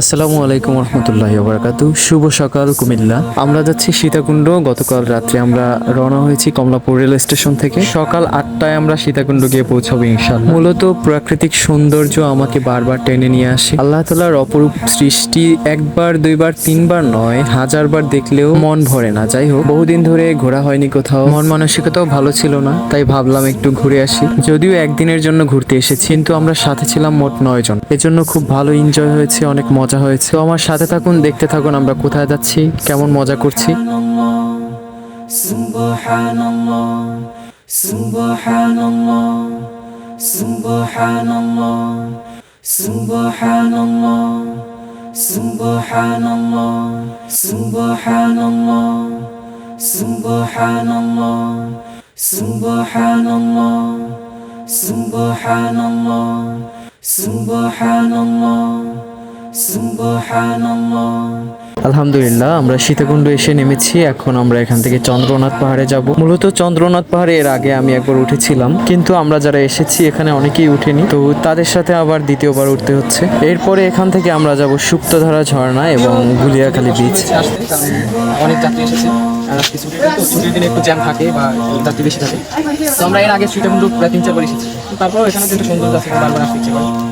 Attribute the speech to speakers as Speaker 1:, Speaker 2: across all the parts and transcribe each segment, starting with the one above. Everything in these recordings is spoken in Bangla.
Speaker 1: আসসালামু আলাইকুম রহমতুল্লাহ বারাকাত শুভ সকাল কুমিল্লা। আমরা যাচ্ছি সীতাকুণ্ড। গতকাল রাত্রে আমরা রওনা হয়েছি কমলাপুর রেল স্টেশন থেকে। সকাল আটটায় আমরা সীতাকুণ্ড গিয়ে পৌঁছাবো ইনশাল্লাহ মূলত প্রাকৃতিক সৌন্দর্য আমাকে বারবার টেনে নিয়ে আসে। আল্লাহ তালার অপরূপ সৃষ্টি একবার, দুইবার, তিনবার নয়, হাজারবার দেখলেও মন ভরে না। যাই হোক বহুদিন ধরে ঘোরা হয়নি কোথাও। মন মানসিকতাও ভালো ছিল না, তাই ভাবলাম একটু ঘুরে আসি। যদিও একদিনের জন্য ঘুরতে এসেছি, কিন্তু আমরা সাথে ছিলাম মোট নয় জন এজন্য খুব ভালো এনজয় হয়েছে অনেক মজা হয়েছে তো আমার সাথে থাকুন দেখতে থাকুন আমরা কোথায় যাচ্ছি কেমন মজা করছি
Speaker 2: সুবহানাল্লাহ সুবহানাল্লাহ সুবহানাল্লাহ
Speaker 1: আলহামদুলিল্লাহ আমরা সীতাকুণ্ড এসে নেমেছি। এখন আমরা এখান থেকে চন্দ্রনাথ পাহাড়ে যাব। মূলত চন্দ্রনাথ পাহাড়ে এর আগে আমি একবার উঠেছিলাম। কিন্তু আমরা যারা এসেছি এখানে অনেকেই উঠেনি। তো তাদের সাথে আবার দ্বিতীয়বার উঠতে হচ্ছে। এরপরে এখান থেকে আমরা যাব সুপ্তধারা ঝর্ণা এবং গুলিয়াখালী বীচ
Speaker 3: থাকে বা এখানে সুন্দর আছে বারবার আসতে ইচ্ছে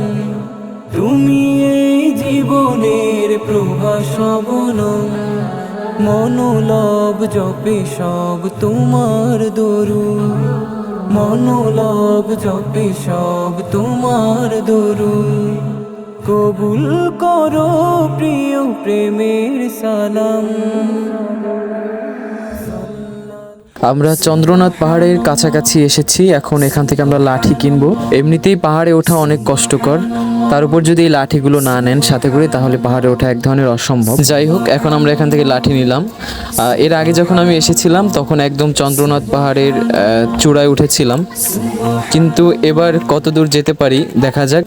Speaker 2: তুমি এই জীবনের প্রভা শবনম মনোলব জপে সব তোমার দরু। মনোলব জপে সব তোমার দরু। কবুল করো প্রিয় প্রেমের সালাম।
Speaker 1: আমরা চন্দ্রনাথ পাহাড়ের কাছাকাছি এসেছি এখন এখান থেকে আমরা লাঠি কিনবো এমনিতেই পাহাড়ে ওঠা অনেক কষ্টকর তার উপর যদি এই লাঠিগুলো না নেন সাথে করে তাহলে পাহাড়ে ওঠা এক ধরনের অসম্ভব যাই হোক এখন আমরা এখান থেকে লাঠি নিলাম আহ, এর আগে যখন আমি এসেছিলাম তখন একদম চন্দ্রনাথ পাহাড়ের আহ, চূড়ায় উঠেছিলাম কিন্তু এবার কত দূর যেতে পারি দেখা যাক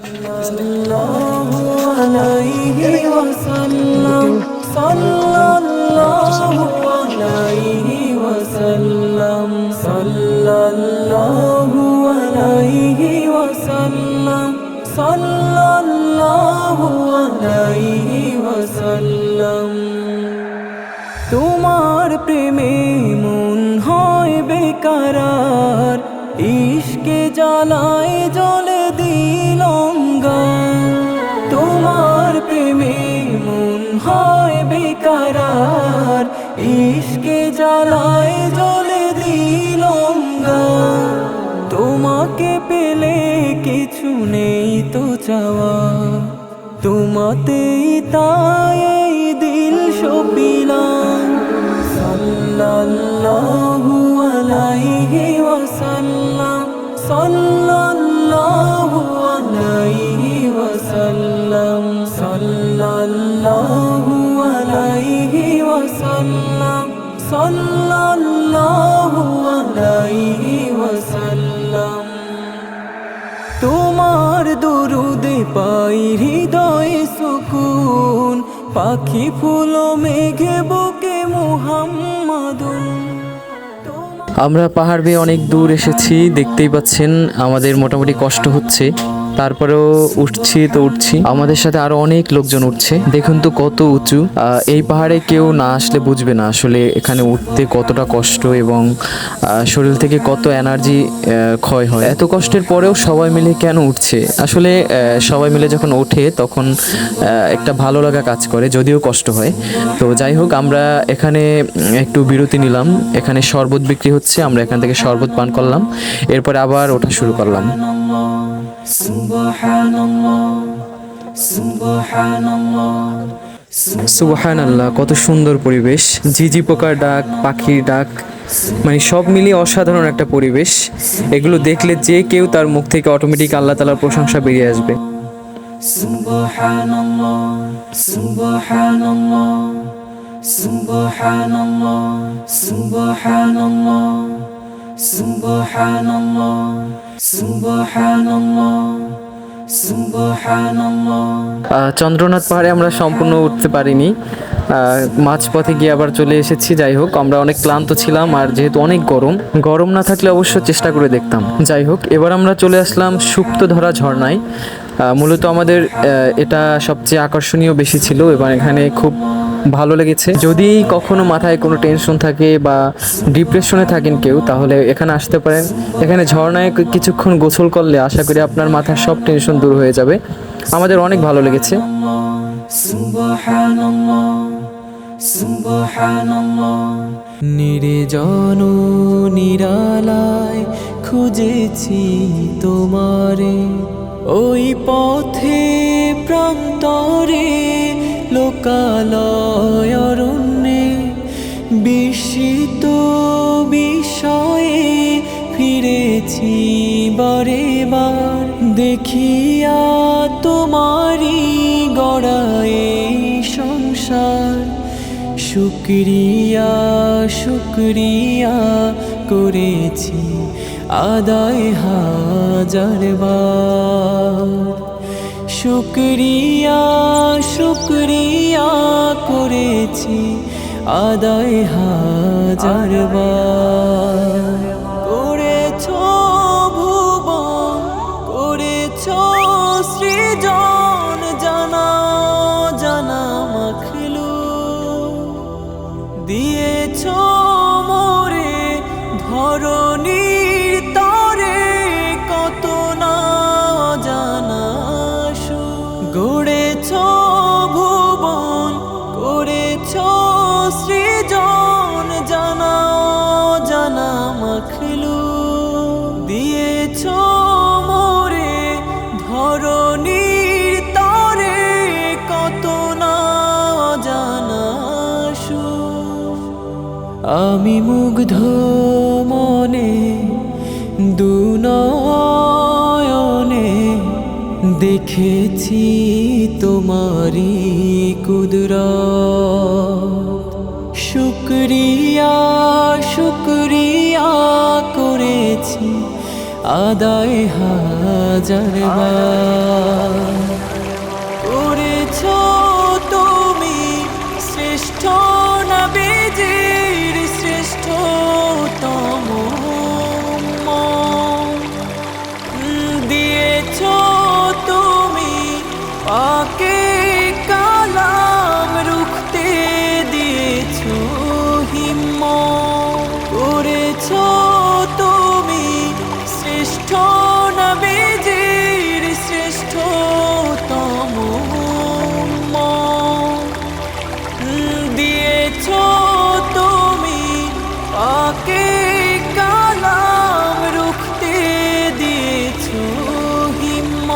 Speaker 2: عليه وسلم صلى الله عليه وسلم সাল্লাল্লাহু আলাইহি ওয়াসাল্লাম, সাল্লাল্লাহু আলাইহি ওয়াসাল্লাম। তোমার প্রেমে মন হয় বেকারার, ইশকে জ্বালায় জ্বলে দিলঙ্গা তোমার প্রেমে মন হয় বেকারার, ইশকে জ্বালায় জল তোমাকে পেলে কিছু নেই তো চাওয়া। তোমাতেই তাই এই দিল সপিলাম। সাল্লাল্লাহু আলাইহি ওয়াসাল্লাম, সাল্লাল্লাহু আলাইহি ওয়াসাল্লাম, সাল্লাল্লাহু আলাইহি ওয়াসাল্লাম, সাল্লাল্লাহু আলাইহি পাই হৃদয়ে সুকুন পাখি ফুল মেঘে বুকে মুহাম্মাদুন
Speaker 1: আমরা পাহাড় বেয়ে অনেক দূর এসেছি, দেখতেই পাচ্ছেন আমাদের মোটামুটি কষ্ট হচ্ছে। তারপরেও উঠছি তো উঠছি। আমাদের সাথে আরও অনেক লোকজন উঠছে। দেখুন তো কত উঁচু। এই পাহাড়ে কেউ না আসলে বুঝবে না আসলে এখানে উঠতে কতটা কষ্ট এবং শরীর থেকে কত এনার্জি ক্ষয় হয়। এত কষ্টের পরেও সবাই মিলে কেন উঠছে? আসলে সবাই মিলে যখন ওঠে তখন একটা ভালো লাগা কাজ করে, যদিও কষ্ট হয়। তো যাই হোক, আমরা এখানে একটু বিরতি নিলাম। এখানে শরবত বিক্রি হচ্ছে। হচ্ছে আমরা এখান থেকে শরবত পান করলাম। এরপরে আবার ওঠা শুরু করলাম। সুবহান আল্লাহ কত সুন্দর পরিবেশ। ঝিঝি পোকার ডাক, পাখির ডাক মানে সব মিলিয়ে অসাধারণ একটা পরিবেশ। এগুলো দেখলে যে কেউ তার মুখ থেকে অটোমেটিক আল্লাহ তালার প্রশংসা বেরিয়ে আসবে। চন্দ্রনাথ পাহাড়ে আমরা সম্পূর্ণ উঠতে পারিনি। মাঝপথে গিয়ে আবার চলে এসেছি, যাই হোক, আমরা অনেক ক্লান্ত ছিলাম আর যেহেতু অনেক গরম গরম না থাকলে অবশ্য চেষ্টা করে দেখতাম। যাই হোক, এবার আমরা চলে আসলাম সুপ্ত ধরা ঝর্ণায় মূলত আমাদের এটা সবচেয়ে আকর্ষণীয় বেশি ছিল, এবং এখানে খুব ভালো লেগেছে। যদি কখনো মাথায় কোনো টেনশন থাকে বা ডিপ্রেশনে থাকেন কেউ, তাহলে এখানে আসতে পারেন। এখানে ঝর্ণায় কিছুক্ষণ গোসল করলে আশা করি আপনার মাথার সব টেনশন দূর হয়ে যাবে। আমাদের অনেক ভালো লেগেছে।
Speaker 2: সুবহানাল্লাহ নিরালায় খুঁজেছি তোমারে। ওই পথে প্রান্তরে লোকালয় অরণ্যে বিস্মিত বিষয়ে ফিরেছি বারে বার। দেখিয়া তোমারি গড়ায় সংসার। শুক্রিয়া শুক্রিয়া করেছি আদায় হাজার বার। শুক্রিয়া শুক্রিয়া করেছি আদায় হাজার বার। আমি মুগ্ধ মনে দুনয়নে দেখেছি তোমারি কুদরা শুক্রিয়া শুক্রিয়া করেছি আদায় হাজার বার। করেছ তুমি শ্রেষ্ঠ নবীজির শ্রেষ্ঠতম। দিয়েছ তুমি পাকে কালাম রুখতে দিয়েছ হিম্ম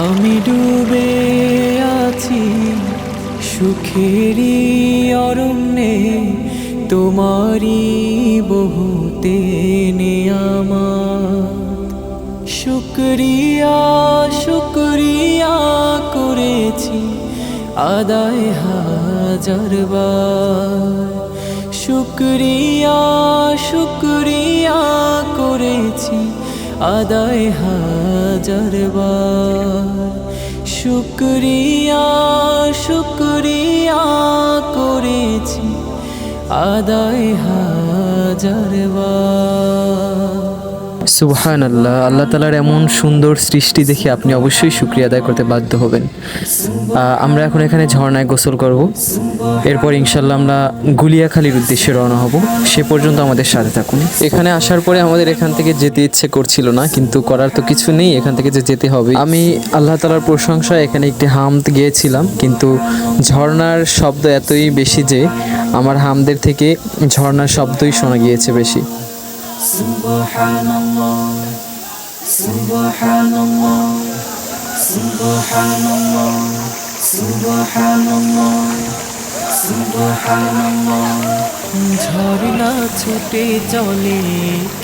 Speaker 2: আমি ডুবে আছি সুখেরই অরণ্যে তোমারই বহুতে নেয়ামত শুক্রিয়া শুক্রিয়া করেছি আদায় হাজার বার। শুক্রিয়া শুক্রিয়া করেছি আদায় হাজার বার। শুক্রিয়া শুক্রিয়া আদায় হাজার বার।
Speaker 1: সুবহান আল্লাহ আল্লাহ তালার এমন সুন্দর সৃষ্টি দেখে আপনি অবশ্যই শুক্রিয়া আদায় করতে বাধ্য হবেন। আমরা এখন এখানে ঝর্ণায় গোসল করব। এরপর ইনশাল্লাহ আমরা গুলিয়াখালীর উদ্দেশ্যে রওনা হব। সে পর্যন্ত আমাদের সাথে থাকুন। এখানে আসার পরে আমাদের এখান থেকে যেতে ইচ্ছে করছিল না, কিন্তু করার তো কিছু নেই, এখান থেকে যে যেতে হবে। আমি আল্লাহ তালার প্রশংসা এখানে একটি হামদ গিয়েছিলাম, কিন্তু ঝর্ণার শব্দ এতই বেশি যে আমার হামদের থেকে ঝর্ণার শব্দই শোনা গিয়েছে বেশি।
Speaker 2: ঝর্ণা ছুটে চলে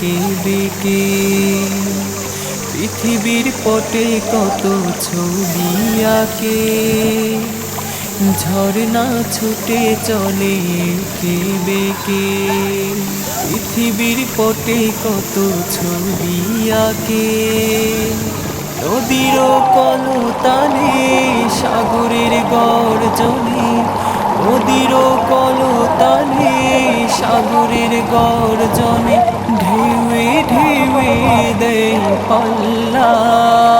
Speaker 2: কে বেকে পৃথিবীর পটে কত ছবি আঁকে ঝর্ণা ছুটে চলে কে? বেকে পৃথিবীর পটে কত ছবি আঁকে? নদীর কলতানে সাগরের গর্জনে নদীর কলতানে সাগরের গর্জনে ঢেউয়ে ঢেউয়ে দেয় পাল্লা।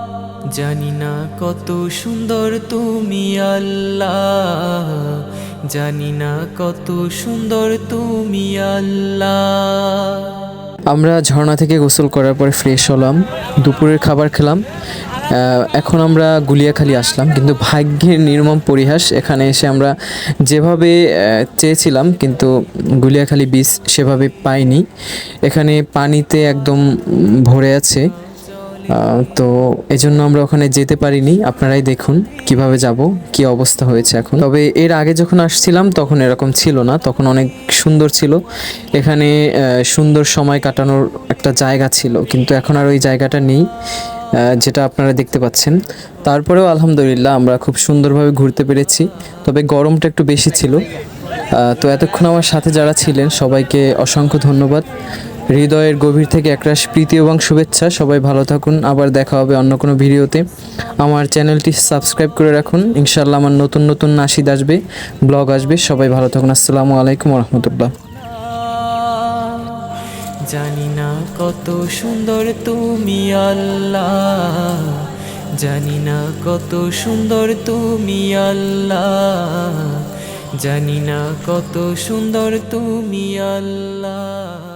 Speaker 2: জানি না কত সুন্দর তুমি আল্লাহ। জানি না কত সুন্দর তুমি আল্লাহ।
Speaker 1: আমরা ঝর্ণা থেকে গোসল করার পরে ফ্রেশ হলাম, দুপুরের খাবার খেলাম। এখন আমরা গুলিয়াখালি আসলাম, কিন্তু ভাগ্যের নির্মম পরিহাস, এখানে এসে আমরা যেভাবে চেয়েছিলাম, কিন্তু গুলিয়াখালি বীজ সেভাবে পাইনি। এখানে পানিতে একদম ভরে আছে। তো এজন্য আমরা ওখানে যেতে পারিনি। আপনারাই দেখুন কীভাবে যাব, কি অবস্থা হয়েছে এখন। তবে এর আগে যখন আসছিলাম, তখন এরকম ছিল না। তখন অনেক সুন্দর ছিল। এখানে সুন্দর সময় কাটানোর একটা জায়গা ছিল। কিন্তু এখন আর ওই জায়গাটা নেই যেটা আপনারা দেখতে পাচ্ছেন। তারপরেও আলহামদুলিল্লাহ আমরা খুব সুন্দরভাবে ঘুরতে পেরেছি। তবে গরমটা একটু বেশি ছিল। তো এতক্ষণ আমার সাথে যারা ছিলেন, সবাইকে অসংখ্য ধন্যবাদ। হৃদয়ের গভীর থেকে একরাশ প্রীতি এবং শুভেচ্ছা। সবাই ভালো থাকুন। আবার দেখা হবে অন্য কোনো ভিডিওতে। আমার চ্যানেলটি সাবস্ক্রাইব করে রাখুন। ইনশাল্লাহ আমার নতুন নতুন নাসিদ আসবে, ব্লগ আসবে। সবাই ভালো থাকুন। আসসালামু আলাইকুম রহমতুল্লাহ।
Speaker 2: জানি না কত সুন্দর তুমি আল্লাহ। জানি না কত সুন্দর তুমি আল্লাহ। জানি না কত সুন্দর তুমি আল্লাহ।